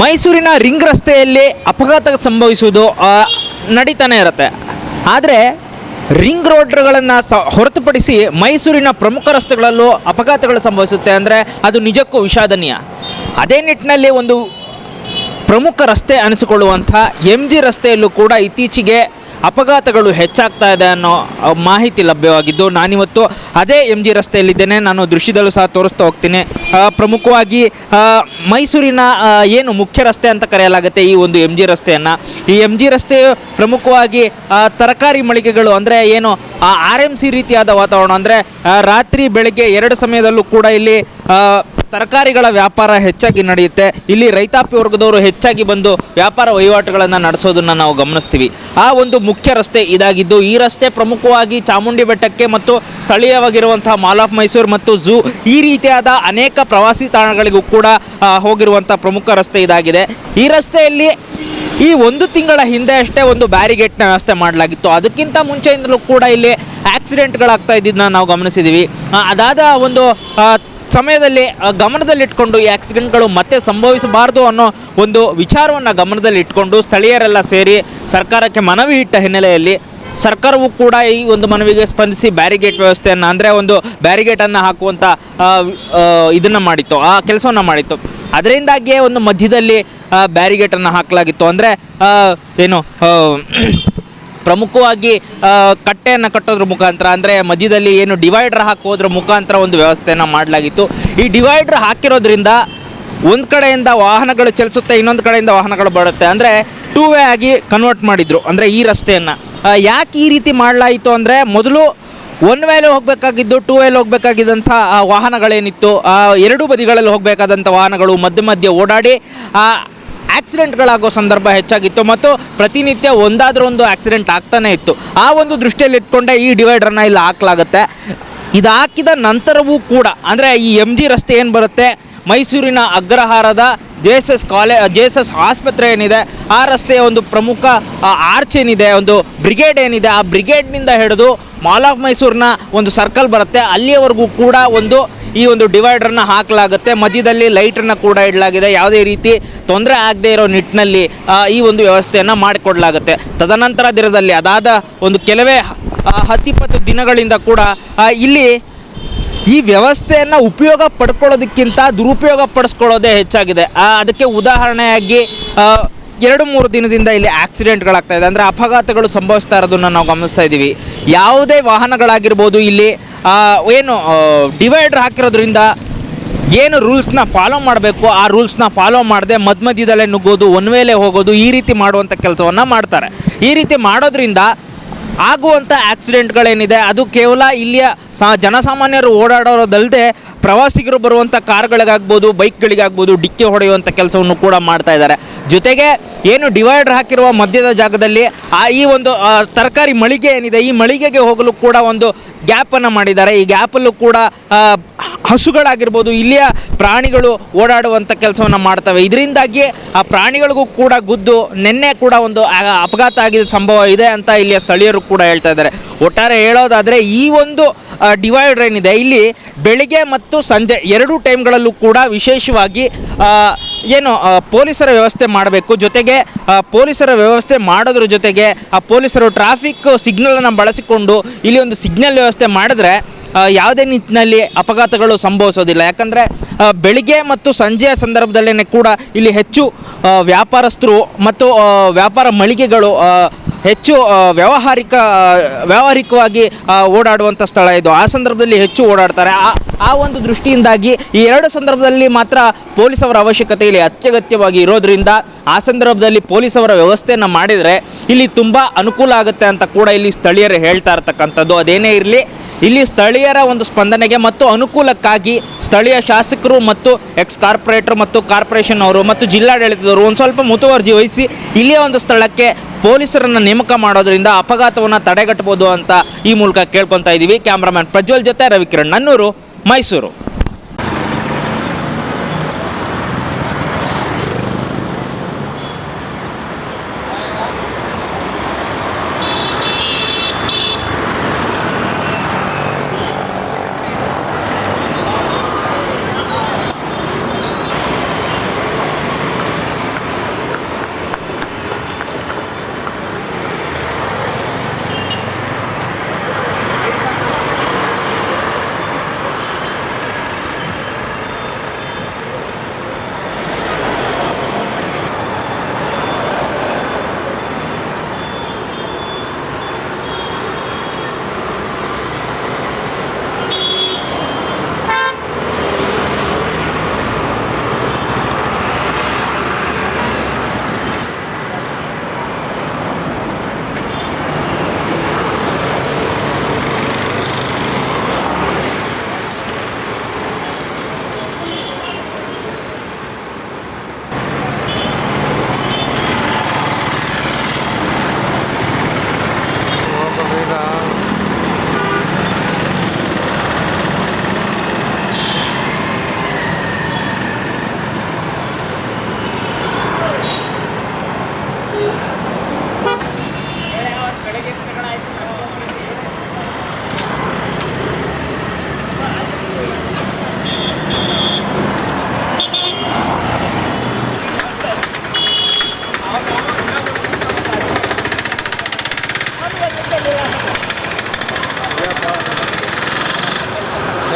ಮೈಸೂರಿನ ರಿಂಗ್ ರಸ್ತೆಯಲ್ಲಿ ಅಪಘಾತ ಸಂಭವಿಸುವುದು ನಡೀತಾನೆ ಇರುತ್ತೆ. ಆದರೆ ರಿಂಗ್ ರೋಡ್ಗಳನ್ನು ಸ, ಹೊರತುಪಡಿಸಿ ಮೈಸೂರಿನ ಪ್ರಮುಖ ರಸ್ತೆಗಳಲ್ಲೂ ಅಪಘಾತಗಳು ಸಂಭವಿಸುತ್ತೆ ಅಂದರೆ ಅದು ನಿಜಕ್ಕೂ ವಿಷಾದನೀಯ. ಅದೇ ನಿಟ್ಟಿನಲ್ಲಿ ಒಂದು ಪ್ರಮುಖ ರಸ್ತೆ ಅನಿಸಿಕೊಳ್ಳುವಂಥ ಎಂ ಜಿ ರಸ್ತೆಯಲ್ಲೂ ಕೂಡ ಇತ್ತೀಚೆಗೆ ಅಪಘಾತಗಳು ಹೆಚ್ಚಾಗ್ತಾ ಇದೆ ಅನ್ನೋ ಮಾಹಿತಿ ಲಭ್ಯವಾಗಿದ್ದು, ನಾನಿವತ್ತು ಅದೇ ಎಂ ಜಿ ರಸ್ತೆಯಲ್ಲಿದ್ದೇನೆ. ನಾನು ದೃಶ್ಯದಲ್ಲೂ ಸಹ ತೋರಿಸ್ತಾ ಹೋಗ್ತೀನಿ. ಪ್ರಮುಖವಾಗಿ ಮೈಸೂರಿನ ಏನು ಮುಖ್ಯ ರಸ್ತೆ ಅಂತ ಕರೆಯಲಾಗುತ್ತೆ ಈ ಒಂದು ಎಂ ಜಿ ರಸ್ತೆಯನ್ನು. ಈ ಎಂ ಜಿ ರಸ್ತೆಯು ಪ್ರಮುಖವಾಗಿ ತರಕಾರಿ ಮಳಿಗೆಗಳು ಅಂದರೆ ಏನು ಆರ್ ಎಂ ಸಿ ರೀತಿಯಾದ ವಾತಾವರಣ ಅಂದರೆ ರಾತ್ರಿ ಬೆಳಗ್ಗೆ ಎರಡು ಸಮಯದಲ್ಲೂ ಕೂಡ ಇಲ್ಲಿ ತರಕಾರಿಗಳ ವ್ಯಾಪಾರ ಹೆಚ್ಚಾಗಿ ನಡೆಯುತ್ತೆ. ಇಲ್ಲಿ ರೈತಾಪಿ ವರ್ಗದವರು ಹೆಚ್ಚಾಗಿ ಬಂದು ವ್ಯಾಪಾರ ವಹಿವಾಟುಗಳನ್ನು ನಡೆಸೋದನ್ನು ನಾವು ಗಮನಿಸ್ತೀವಿ. ಆ ಒಂದು ಮುಖ್ಯ ರಸ್ತೆ ಇದಾಗಿದ್ದು, ಈ ರಸ್ತೆ ಪ್ರಮುಖವಾಗಿ ಚಾಮುಂಡಿ ಬೆಟ್ಟಕ್ಕೆ ಮತ್ತು ಸ್ಥಳೀಯವಾಗಿರುವಂತಹ ಮಾಲ್ ಆಫ್ ಮೈಸೂರು ಮತ್ತು ಝೂ ಈ ರೀತಿಯಾದ ಅನೇಕ ಪ್ರವಾಸಿ ತಾಣಗಳಿಗೂ ಕೂಡ ಹೋಗಿರುವಂಥ ಪ್ರಮುಖ ರಸ್ತೆ ಇದಾಗಿದೆ. ಈ ರಸ್ತೆಯಲ್ಲಿ ಈ ಒಂದು ತಿಂಗಳ ಹಿಂದೆ ಅಷ್ಟೇ ಒಂದು ಬ್ಯಾರಿಗೇಟ್ನ ವ್ಯವಸ್ಥೆ ಮಾಡಲಾಗಿತ್ತು. ಅದಕ್ಕಿಂತ ಮುಂಚೆಯಿಂದಲೂ ಕೂಡ ಇಲ್ಲಿ ಆಕ್ಸಿಡೆಂಟ್ಗಳಾಗ್ತಾ ಇದ್ದಿದ್ದನ್ನ ನಾವು ಗಮನಿಸಿದ್ದೀವಿ ಅದಾದ ಒಂದು ಸಮಯದಲ್ಲಿ ಗಮನದಲ್ಲಿಟ್ಕೊಂಡು ಈ ಆಕ್ಸಿಡೆಂಟ್ಗಳು ಮತ್ತೆ ಸಂಭವಿಸಬಾರದು ಅನ್ನೋ ಒಂದು ವಿಚಾರವನ್ನು ಗಮನದಲ್ಲಿಟ್ಕೊಂಡು ಸ್ಥಳೀಯರೆಲ್ಲ ಸೇರಿ ಸರ್ಕಾರಕ್ಕೆ ಮನವಿ ಇಟ್ಟ ಹಿನ್ನೆಲೆಯಲ್ಲಿ ಸರ್ಕಾರವು ಕೂಡ ಈ ಒಂದು ಮನವಿಗೆ ಸ್ಪಂದಿಸಿ ಬ್ಯಾರಿಗೇಟ್ ವ್ಯವಸ್ಥೆಯನ್ನು, ಅಂದರೆ ಒಂದು ಬ್ಯಾರಿಗೇಟನ್ನು ಹಾಕುವಂಥ ಇದನ್ನು ಮಾಡಿತ್ತು, ಆ ಕೆಲಸವನ್ನು ಮಾಡಿತ್ತು. ಅದರಿಂದಾಗಿಯೇ ಒಂದು ಮಧ್ಯದಲ್ಲಿ ಬ್ಯಾರಿಗೇಟನ್ನು ಹಾಕಲಾಗಿತ್ತು. ಅಂದರೆ ಏನು ಪ್ರಮುಖವಾಗಿ ಕಟ್ಟೆಯನ್ನು ಕಟ್ಟೋದ್ರ ಮುಖಾಂತರ, ಅಂದರೆ ಮಧ್ಯದಲ್ಲಿ ಏನು ಡಿವೈಡರ್ ಹಾಕೋದ್ರ ಮುಖಾಂತರ ಒಂದು ವ್ಯವಸ್ಥೆಯನ್ನು ಮಾಡಲಾಗಿತ್ತು. ಈ ಡಿವೈಡರ್ ಹಾಕಿರೋದ್ರಿಂದ ಒಂದು ಕಡೆಯಿಂದ ವಾಹನಗಳು ಚಲಿಸುತ್ತೆ, ಇನ್ನೊಂದು ಕಡೆಯಿಂದ ವಾಹನಗಳು ಬರುತ್ತೆ. ಅಂದರೆ ಟೂ ವೇ ಆಗಿ ಕನ್ವರ್ಟ್ ಮಾಡಿದರು, ಅಂದರೆ ಈ ರಸ್ತೆಯನ್ನು. ಯಾಕೆ ಈ ರೀತಿ ಮಾಡಲಾಯಿತು ಅಂದರೆ ಮೊದಲು ಒನ್ ವೇಲಿ ಹೋಗಬೇಕಾಗಿದ್ದು ಟೂ ವೇಲಿ ಹೋಗಬೇಕಾಗಿದ್ದಂಥ ವಾಹನಗಳೇನಿತ್ತು ಎರಡೂ ಬದಿಗಳಲ್ಲಿ ಹೋಗಬೇಕಾದಂಥ ವಾಹನಗಳು ಮಧ್ಯೆ ಮಧ್ಯೆ ಓಡಾಡಿ ಆಕ್ಸಿಡೆಂಟ್ಗಳಾಗೋ ಸಂದರ್ಭ ಹೆಚ್ಚಾಗಿತ್ತು ಮತ್ತು ಪ್ರತಿನಿತ್ಯ ಒಂದಾದರೂ ಒಂದು ಆಕ್ಸಿಡೆಂಟ್ ಆಗ್ತಾನೆ ಇತ್ತು. ಆ ಒಂದು ದೃಷ್ಟಿಯಲ್ಲಿ ಇಟ್ಕೊಂಡೆ ಈ ಡಿವೈಡರ್ನ ಇಲ್ಲಿ ಹಾಕಲಾಗುತ್ತೆ. ಇದು ಹಾಕಿದ ನಂತರವೂ ಕೂಡ, ಅಂದರೆ ಈ ಎಂ ಜಿ ರಸ್ತೆ ಏನು ಬರುತ್ತೆ? ಮೈಸೂರಿನ ಅಗ್ರಹಾರದ J S S college S S ಆಸ್ಪತ್ರೆ ಏನಿದೆ, ಆ ರಸ್ತೆಯ ಒಂದು ಪ್ರಮುಖ ಆರ್ಚ್ ಏನಿದೆ, ಒಂದು ಬ್ರಿಗೇಡ್ ಏನಿದೆ, ಆ ಬ್ರಿಗೇಡ್ನಿಂದ ಹಿಡಿದು ಮಾಲ್ ಆಫ್ ಮೈಸೂರಿನ ಒಂದು ಸರ್ಕಲ್ ಬರುತ್ತೆ. ಅಲ್ಲಿಯವರೆಗೂ ಕೂಡ ಒಂದು ಈ ಒಂದು ಡಿವೈಡರ್ನ ಹಾಕಲಾಗುತ್ತೆ. ಮಧ್ಯದಲ್ಲಿ ಲೈಟನ್ನು ಕೂಡ ಇಡಲಾಗಿದೆ. ಯಾವುದೇ ರೀತಿ ತೊಂದರೆ ಆಗದೇ ಇರೋ ನಿಟ್ಟಿನಲ್ಲಿ ಈ ಒಂದು ವ್ಯವಸ್ಥೆಯನ್ನು ಮಾಡಿಕೊಡಲಾಗುತ್ತೆ. ತದನಂತರ ದಿನದಲ್ಲಿ ಅದಾದ ಒಂದು ಕೆಲವೇ ಹತ್ತಿಪ್ಪತ್ತು ದಿನಗಳಿಂದ ಕೂಡ ಇಲ್ಲಿ ಈ ವ್ಯವಸ್ಥೆಯನ್ನು ಉಪಯೋಗ ಪಡ್ಕೊಳ್ಳೋದಕ್ಕಿಂತ ದುರುಪಯೋಗ ಪಡಿಸ್ಕೊಳ್ಳೋದೇ ಹೆಚ್ಚಾಗಿದೆ. ಅದಕ್ಕೆ ಉದಾಹರಣೆಯಾಗಿ ಎರಡು ಮೂರು ದಿನದಿಂದ ಇಲ್ಲಿ ಆಕ್ಸಿಡೆಂಟ್ಗಳಾಗ್ತಾ ಇದೆ. ಅಂದರೆ ಅಪಘಾತಗಳು ಸಂಭವಿಸ್ತಾ ಇರೋದನ್ನು ನಾವು ಗಮನಿಸ್ತಾ ಇದ್ದೀವಿ. ಯಾವುದೇ ವಾಹನಗಳಾಗಿರ್ಬೋದು ಇಲ್ಲಿ ಏನು ಡಿವೈಡರ್ ಹಾಕಿರೋದ್ರಿಂದ ಏನು ರೂಲ್ಸ್ನ ಫಾಲೋ ಮಾಡಬೇಕು, ಆ ರೂಲ್ಸ್ನ ಫಾಲೋ ಮಾಡದೆ ಮಧ್ಯ ಮಧ್ಯದಲ್ಲೇ ನುಗ್ಗೋದು ಒನ್ ವೇಲೆ ಹೋಗೋದು, ಈ ರೀತಿ ಮಾಡುವಂಥ ಕೆಲಸವನ್ನು ಮಾಡ್ತಾರೆ. ಈ ರೀತಿ ಮಾಡೋದ್ರಿಂದ ಆಗುವಂಥ ಆಕ್ಸಿಡೆಂಟ್ಗಳೇನಿದೆ ಅದು ಕೇವಲ ಇಲ್ಲಿಯ ಸಾ, ಜನಸಾಮಾನ್ಯರು ಓಡಾಡೋದಲ್ಲದೆ ಪ್ರವಾಸಿಗರು ಬರುವಂಥ ಕಾರ್ಗಳಿಗಾಗ್ಬೋದು, ಬೈಕ್ಗಳಿಗಾಗ್ಬೋದು, ಡಿಕ್ಕಿ ಹೊಡೆಯುವಂಥ ಕೆಲಸವನ್ನು ಕೂಡ ಮಾಡ್ತಾ ಇದ್ದಾರೆ. ಜೊತೆಗೆ ಏನು ಡಿವೈಡರ್ ಹಾಕಿರುವ ಮಧ್ಯದ ಜಾಗದಲ್ಲಿ, ಆ, ಈ ಒಂದು ತರಕಾರಿ ಮಳಿಗೆ ಏನಿದೆ, ಈ ಮಳಿಗೆಗೆ ಹೋಗಲು ಕೂಡ ಒಂದು ಗ್ಯಾಪನ್ನು ಮಾಡಿದ್ದಾರೆ. ಈ ಗ್ಯಾಪಲ್ಲೂ ಕೂಡ ಹಸುಗಳಾಗಿರ್ಬೋದು, ಇಲ್ಲಿಯ ಪ್ರಾಣಿಗಳು ಓಡಾಡುವಂಥ ಕೆಲಸವನ್ನು ಮಾಡ್ತವೆ. ಇದರಿಂದಾಗಿ ಆ ಪ್ರಾಣಿಗಳಿಗೂ ಕೂಡ ಗುದ್ದು, ನಿನ್ನೆ ಕೂಡ ಒಂದು ಅಪಘಾತ ಆಗಿದ ಸಂಭವ ಇದೆ ಅಂತ ಇಲ್ಲಿಯ ಸ್ಥಳೀಯರು ಕೂಡ ಹೇಳ್ತಾ ಇದ್ದಾರೆ. ಒಟ್ಟಾರೆ ಹೇಳೋದಾದರೆ, ಈ ಒಂದು ಡಿವೈಡರ್ ಏನಿದೆ, ಇಲ್ಲಿ ಬೆಳಿಗ್ಗೆ ಮತ್ತು ಸಂಜೆ ಎರಡೂ ಟೈಮ್ಗಳಲ್ಲೂ ಕೂಡ ವಿಶೇಷವಾಗಿ ಏನು ಪೊಲೀಸರ ವ್ಯವಸ್ಥೆ ಮಾಡಬೇಕು. ಜೊತೆಗೆ ಪೊಲೀಸರ ವ್ಯವಸ್ಥೆ ಮಾಡೋದ್ರ ಜೊತೆಗೆ, ಆ, ಪೊಲೀಸರು ಟ್ರಾಫಿಕ್ ಸಿಗ್ನಲನ್ನು ಬಳಸಿಕೊಂಡು ಇಲ್ಲಿ ಒಂದು ಸಿಗ್ನಲ್ ವ್ಯವಸ್ಥೆ ಮಾಡಿದ್ರೆ ಯಾವುದೇ ನಿಟ್ಟಿನಲ್ಲಿ ಅಪಘಾತಗಳು ಸಂಭವಿಸೋದಿಲ್ಲ. ಯಾಕಂದರೆ ಬೆಳಿಗ್ಗೆ ಮತ್ತು ಸಂಜೆಯ ಸಂದರ್ಭದಲ್ಲೇ ಕೂಡ ಇಲ್ಲಿ ಹೆಚ್ಚು ವ್ಯಾಪಾರಸ್ಥರು ಮತ್ತು ವ್ಯಾಪಾರ ಮಳಿಗೆಗಳು ಹೆಚ್ಚು ವ್ಯಾವಹಾರಿಕ ವ್ಯಾವಹಾರಿಕವಾಗಿ ಓಡಾಡುವಂಥ ಸ್ಥಳ ಇದು. ಆ ಸಂದರ್ಭದಲ್ಲಿ ಹೆಚ್ಚು ಓಡಾಡ್ತಾರೆ. ಆ ಆ ಒಂದು ದೃಷ್ಟಿಯಿಂದಾಗಿ ಈ ಎರಡು ಸಂದರ್ಭದಲ್ಲಿ ಮಾತ್ರ ಪೊಲೀಸ್ ಅವರ ಅವಶ್ಯಕತೆ ಇಲ್ಲಿ ಅತ್ಯಗತ್ಯವಾಗಿ ಇರೋದ್ರಿಂದ ಆ ಸಂದರ್ಭದಲ್ಲಿ ಪೊಲೀಸ್ ಅವರ ವ್ಯವಸ್ಥೆಯನ್ನು ಮಾಡಿದರೆ ಇಲ್ಲಿ ತುಂಬ ಅನುಕೂಲ ಆಗುತ್ತೆ ಅಂತ ಕೂಡ ಇಲ್ಲಿ ಸ್ಥಳೀಯರು ಹೇಳ್ತಾ ಇರ್ತಕ್ಕಂಥದ್ದು. ಅದೇನೇ ಇರಲಿ ಇಲ್ಲಿ ಸ್ಥಳೀಯರ ಒಂದು ಸ್ಪಂದನೆಗೆ ಮತ್ತು ಅನುಕೂಲಕ್ಕಾಗಿ ಸ್ಥಳೀಯ ಶಾಸಕರು ಮತ್ತು ಎಕ್ಸ್ ಕಾರ್ಪೊರೇಟರ್ ಮತ್ತು ಕಾರ್ಪೊರೇಷನ್ ಅವರು ಮತ್ತು ಜಿಲ್ಲಾಡಳಿತದವರು ಒಂದು ಸ್ವಲ್ಪ ಮುತುವರ್ಜಿ ವಹಿಸಿ ಇಲ್ಲಿಯ ಒಂದು ಸ್ಥಳಕ್ಕೆ ಪೊಲೀಸರನ್ನು ನೇಮಕ ಮಾಡೋದರಿಂದ ಅಪಘಾತವನ್ನು ತಡೆಗಟ್ಟಬಹುದು ಅಂತ ಈ ಮೂಲಕ ಕೇಳ್ಕೊತಾ ಇದ್ದೀವಿ ಕ್ಯಾಮ್ರಾಮನ್ ಪ್ರಜ್ವಲ್ ಜೊತೆ ರವಿಕಿರಣ್, ನನ್ನೂರು, ಮೈಸೂರು.